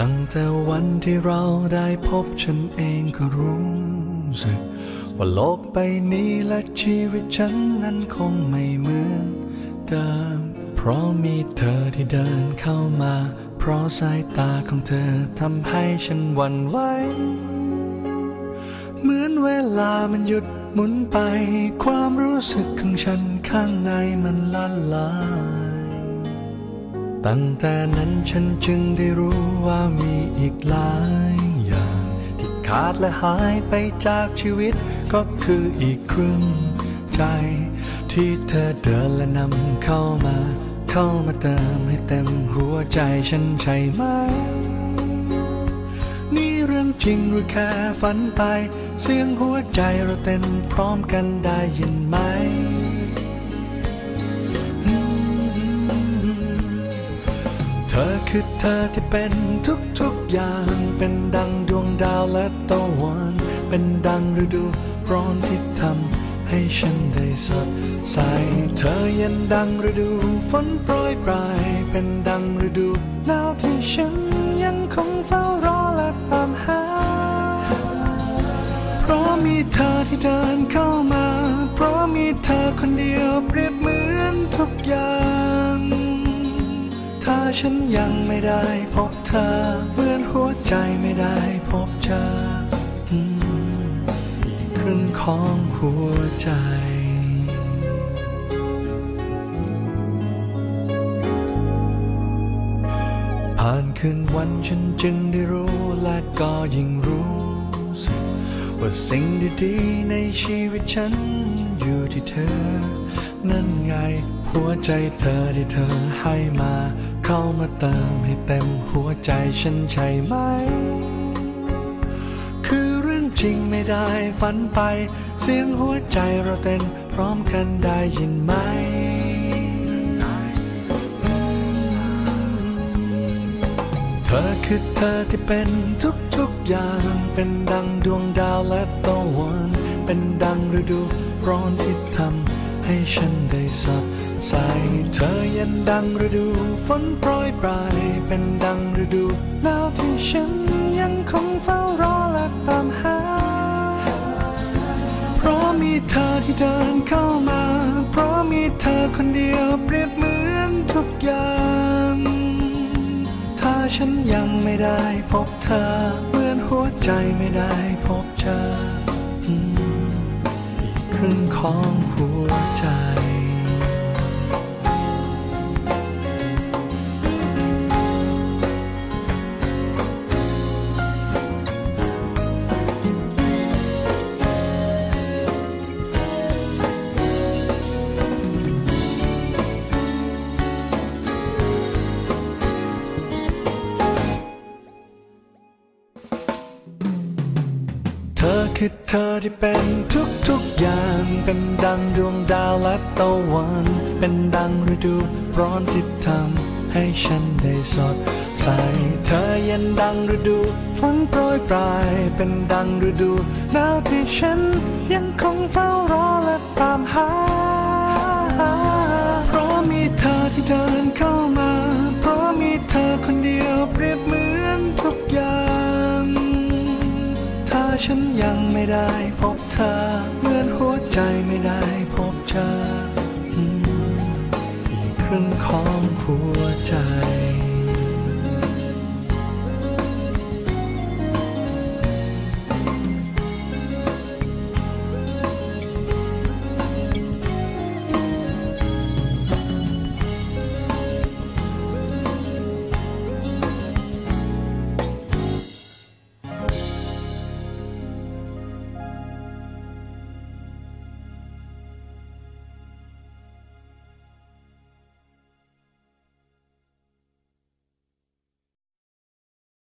ตั้งแต่วันที่เราได้พบฉันเองก็รู้สึก ว่าโลกใบนี้และชีวิตฉันนั้นคงไม่เหมือนเดิม เพราะมีเธอที่เดินเข้ามา เพราะสายตาของเธอทำให้ฉันหวั่นไหว เหมือนเวลามันหยุดหมุนไป ความรู้สึกของฉันข้างในมันละลาย ตั้งแต่นั้นฉันจึงได้รู้ว่ามีอีกหลายอย่าง ที่ขาดและหายไปจากชีวิตก็คืออีกครึ่งใจ ที่เธอเดินและนำเข้ามา เข้ามาเติมให้เต็มหัวใจฉันใช่ไหม นี่เรื่องจริงหรือแค่ฝันไป เสียงหัวใจเราเต้นพร้อมกันได้ยินไหม คือเธอที่เป็นทุกๆอย่าง เป็นดังดวงดาวและตะวัน เป็นดังฤดูร้อนที่ทำให้ฉันได้สดใส เธอเย็นดังฤดูฝนโปรยปลาย เป็นดังฤดูหนาวที่ฉันยังคงเฝ้ารอและตามหา เพราะมีเธอที่เดินเข้ามา เพราะมีเธอคนเดียวเปรียบเหมือนทุกอย่าง ฉันยังไม่ได้พบเธอ เหมือนหัวใจไม่ได้พบเธออีกครึ่งของหัวใจผ่านคืนวันฉันจึงได้รู้และก็ยิ่งรู้สึกว่าสิ่งดีๆในชีวิตฉันอยู่ที่เธอ นั่นไงหัวใจเธอที่เธอให้มา เข้ามาเติมให้เต็มหัวใจฉันใช่ไหม คือเรื่องจริงไม่ได้ฝันไป เสียงหัวใจเราเต้นพร้อมกันได้ยินไหมเธอคือเธอที่เป็นทุกๆอย่าง เป็นดังดวงดาวและตะวัน เป็นดังฤดูร้อนที่ทำ ให้ฉันได้สดใสเธอเย็นดังฤดูฝนโปรยปลายเป็นดังฤดูหนาวที่ฉันยังคงเฝ้ารอและตามหา เพราะมีเธอที่เดินเข้ามา เพราะมีเธอคนเดียวเปรียบเหมือนทุกอย่าง ถ้าฉันยังไม่ได้พบเธอเหมือนหัวใจไม่ได้พบเธอ ครึ่งของหัวใจ เธอคือเธอที่เป็นทุกๆอย่าง เป็นดังดวงดาวและตะวัน เป็นดังฤดูร้อนที่ทำให้ฉันได้สดใส เธอเย็นดังฤดูฝนโปรยปลาย เป็นดังฤดูหนาวที่ฉันยัง ฉันยังไม่ได้พบเธอ เหมือนหัวใจไม่ได้พบเธออีกครึ่งของหัวใจ